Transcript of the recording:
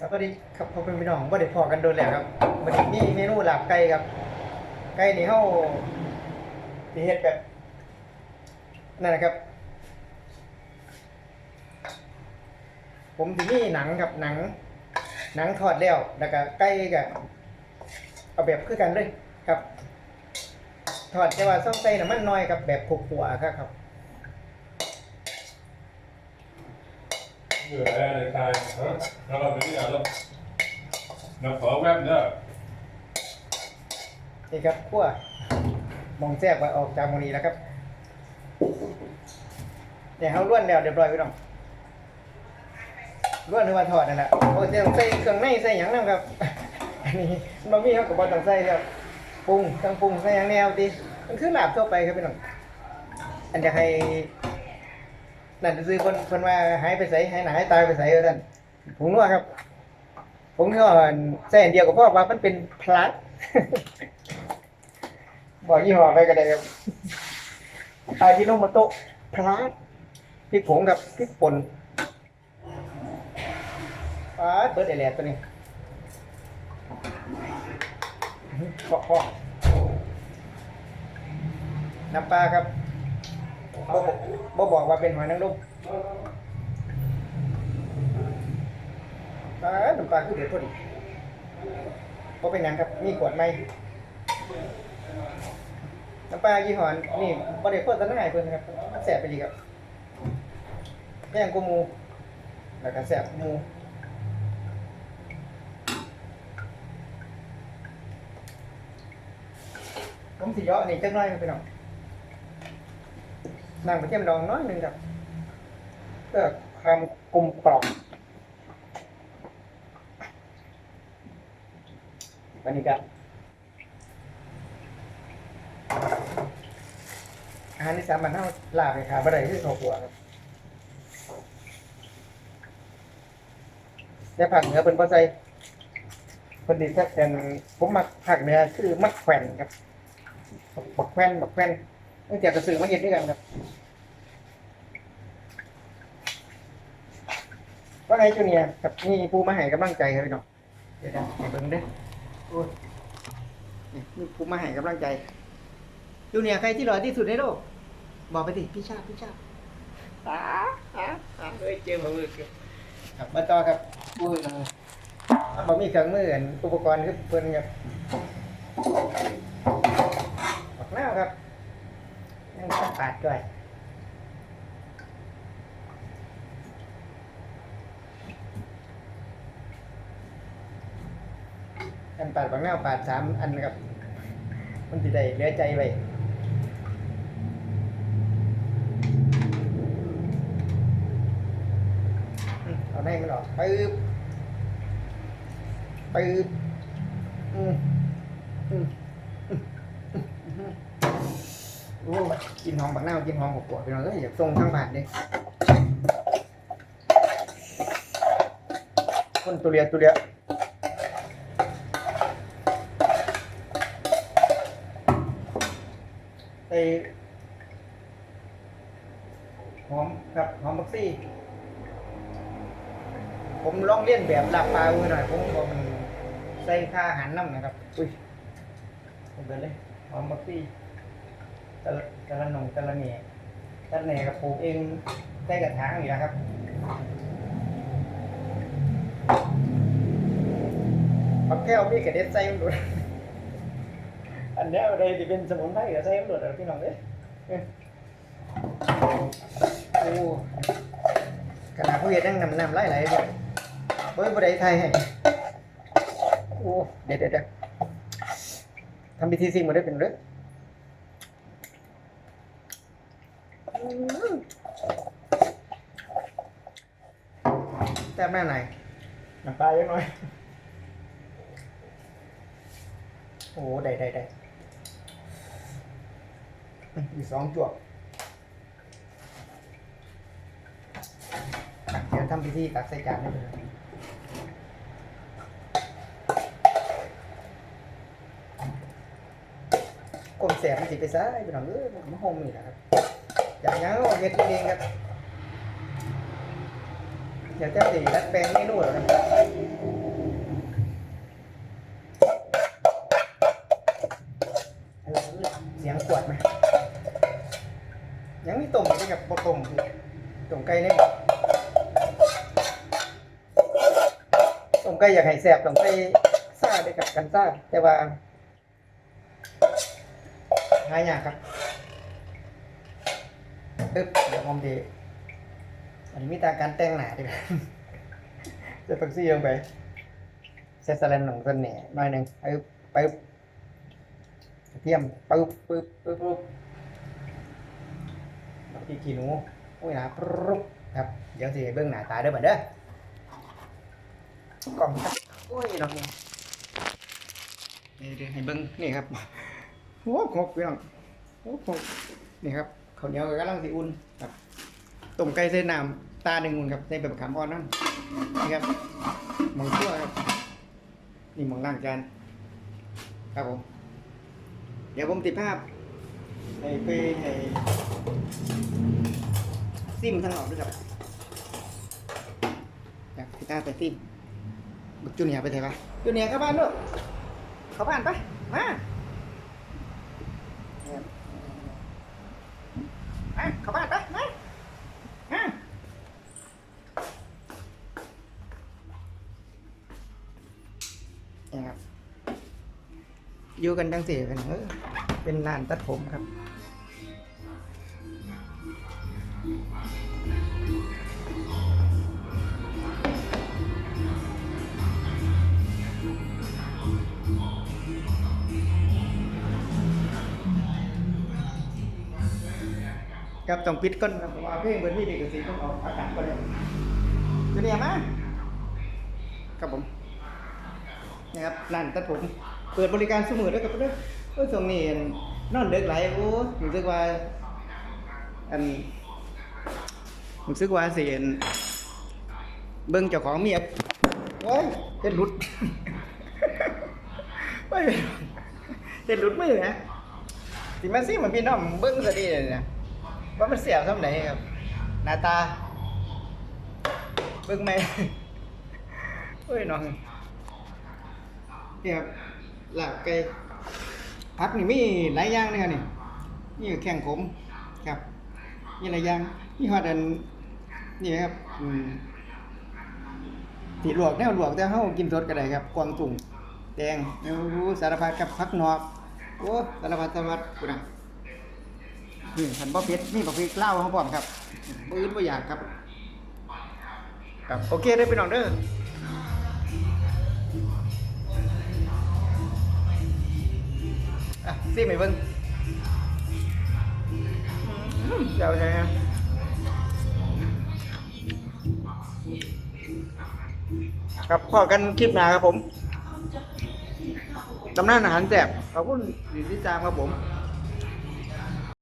สวัสดีครับพ่อเป็นพี่น้องว่าได้พอกันโดนแล้วครับวันนี้มีเมนูหลาบไก่ครับ ไก่นี่เฮาสิเฮ็ดแบบนั่นนะครับ ผมสิมีหนังครับหนัง หนังทอดแล้วแล้วก็ไก่ก็เอาแบบคือกันเลยครับ ทอดแต่ว่าต้องใส่น้ำมันน้อยกับแบบผูกหัวครับ ครับ Vừa đây này tài hả? Nó là cái gì đâu? Nó phở web nữa. นี่ครับขั้วมองแทรกมาออกจากหมองนี้แล้วครับเนี่ยวเขาล้วนแล้วเรียบร้อยพี่น้องล้วนหรือว่าทอดนั่นแหละโอ้เดี๋ยใส่เครื่องในใส่หยังนั่นครับอันนี้บะหมี่เขาก็บ่ต้องใส่ครับปรุงทั้งปรุงใส่หยังแนวติมันคือลาบทั่วไปครับพี่น้องอันจะให้ นั่นซื้อคนคนว่าหายไปใส่หายหนาหายตายไปใส่เอาท่านผมนัวครับ ผมก็ใส่อันเดียวกับพ่อว่ามันเป็นพลัสบอกยี่ห้อไปก็ได้ครับอาจิโนโมโตะพลัสพริกผงกับพริกป่นปาเบิร์ดไอแลดตัวนี้เคาะเคาะน้ำปลาครับ บ่บอกบ่บอกว่าเป็นหอยนางรมปลาน้ำปลาคือเดือดพอดีบ่เป็นหยังครับ มีขวดไหมน้ำปลายี่ห้อนี่บริโภคตะนั่งไงเพิ่นครับมันแสบไปดีครับแย่งกูหมูแล้วก็แสบกูหมูผมสิเยาะนี่จักหน้อยครับพี่น้อง นั่งไปเทียมดองน้อยหนึ่งครับเพื่อความกลมกล่อมวันนี้ครับอาหารที่สามมันเท่าลาบเลยครับบ่ได้คือข้าวหัวครับแต่ผักเหนือเป็นบ่ใส่เพิ่นดิแค่เป็นผมมักผักเหนือคือมักแขวนครับบักแขวนบักแขวนตั้งแต่กระสือมาเฮ็ดด้วยกันครับ ว่าไงจูเนียร์กับนี่ผู้มาให้กำลังใจครับพี่น้องเดี๋ยวนะให้เบิ่งเด้อโอ้ยนี่นี่ผู้มาให้กำลังใจจูเนียร์ใครที่หล่อที่สุดในโลกบอกไปดิพี่ชาติพี่ชาติอ่าอ่าอ่าเฮ้ยเจอมามือครับมาต่อครับพูดมาบอกมีเครื่องมืออันอุปกรณ์คือเพิ่นครับบักหน้าวครับยังต้องปาดด้วย อันปาดบักหน้าปาดสามอันครับมันจะได้เหลือใจไว้อืมเอาแม่งมันออกปึ๊บปึ๊บอืมอืมอืมอืมโอ้กินหอมบักหน้ากินหอมหัวปวดไปหน่อยก็อยากทรงทั้งบาทเลยคนตุเรียตุเรีย ไอหอมครับหอมบักซี่ ผมลองเลียนแบบลาบปลาไว้หน่อย ผมบอกมันใส่ค่าอาหารน้ำนะครับ อุ้ยผมเดินเลย หอมบักซี่ตะละตะละหนงตะละเหน่ตะละเหน่กับปลูกเองใส่กระถางนี่นะครับปักแก้วพี่กระเด็ดใส่มันดู อันเนี้ยอะไรที่เป็นสมุนไพรกับใส่มันดูดพี่น้องเด้เอ้ยโอ้ขนาดผู้เฮ็ดยังนำน้ำไหลไหลเลยเฮ้ยบไดไทยให้โอ้เดี๋ยวเดี๋ยวเดี๋ยวทำพิธีสิ่งมาได้เป็นเรื่องอืมแต้มหน้าไหนน้ำปลาเยอะหน่อย โอ้ ได้ได้ได้ อีกสองจวบเดี๋ยวทำพิธีตักใส่จานได้เลยกลมแสบมันสิไปซ้ายไปหน่อยเออมันหอมนี่แหละครับ อย่างงั้นก็เฮ็ดเองครับ เดี๋ยวเจ้าสิดัดแปลงเมนูแล้วนะ มไก่เนี่ยต้มไก่อยากให้แสบต้องใส่ซ่าด้วยกับกันซาแต่ว่าหายากครับอึ๊บเดี๋ยวผมดีอันนี้มีตาการแต่งหนาดีกว่าจะฟักซี่ลงไปเซสแลนหนงเสน่ห์หน่อยหนึ่งปึ๊บปเทียมปึ๊บปึ๊บปึ๊บปึ๊บขี้กี่หนู อ้ยนะปึ๊บครับเดี๋ยวสิเบื้องหน้าตาเด้อบัดเด้อกล่องครับโอ้ยน้องนี่เดี๋ยวให้เบื้องนี่ครับโอ้โหพี่น้องโอ้โหนี่ครับข้าวเหนียวกับกำลังสิอุ่นครับต้มไก่ใส่น้ำตาหนึ่งครับใส่แบบขามอ่อนนั่นนี่ครับหมองชั่วครับนี่หมองล่างจานครับผมเดี๋ยวผมติดภาพให้ไปให้ ซิมทางออกด้วยครับอยากพี่ตาไปซิมบุกจูเนียร์ไปไหนปะจูเนียร์เข้าบ้านลูกเข้าบ้านไปมามาเข้าบ้านไปมามานี่ครับอยู่กันทั้งสี่กันเออเป็นร้านตัดผมครับ ครับต้องปิดก่อนครับว่าเพลงเบอร์ที่เด็กสีต้องออกอากาศก่อนเลยจูเนี่ยมาครับผมนี่ครับร้านตัดผม เปิดบริการสมือด้วยครับเด้อโอ้ยช่งนี้นอนเด็กไหลโอ้รู้สึกว่า อันรู้สึกว่าเสียนเบิ่งเจ้าของเมียโอ้ยเป็นหลุดโอ้ยเป็นหลุดมือนะสิมาซิมันพี่น้องเบิ่งซะดีเลยนะ ว่ามันเสียบทำไหนครับ หน้าตา เบิ่งไหมเฮ้ยน้องนี่ครับลาบไก่ผักนี่มีหลายอย่างนะครับนี่นี่แข่งขมครับมีหลายอย่างมีฮอดอันนี่ครับอืมที่ลวกแนวลวกแต่เฮากินสดก็ได้ครับกวางตุ่งแดงโอ้สารพัดกับผักนอกโอ้สารพัดสารพัดกูนะ นี่ขันบ่เผ็ดนี่บ่พริกเล่าวเขาพร้อมครับบ่อื่นบ่อยากครับ ครับโอเคได้อพี่น้องเด้ออะซิมให้เบิ่งอืมเดี๋ยวใช่ครับครับพอกันคลิปหน้าครับผมตำนานอาหารแซ่บขอบคุณดีที่จางครับผม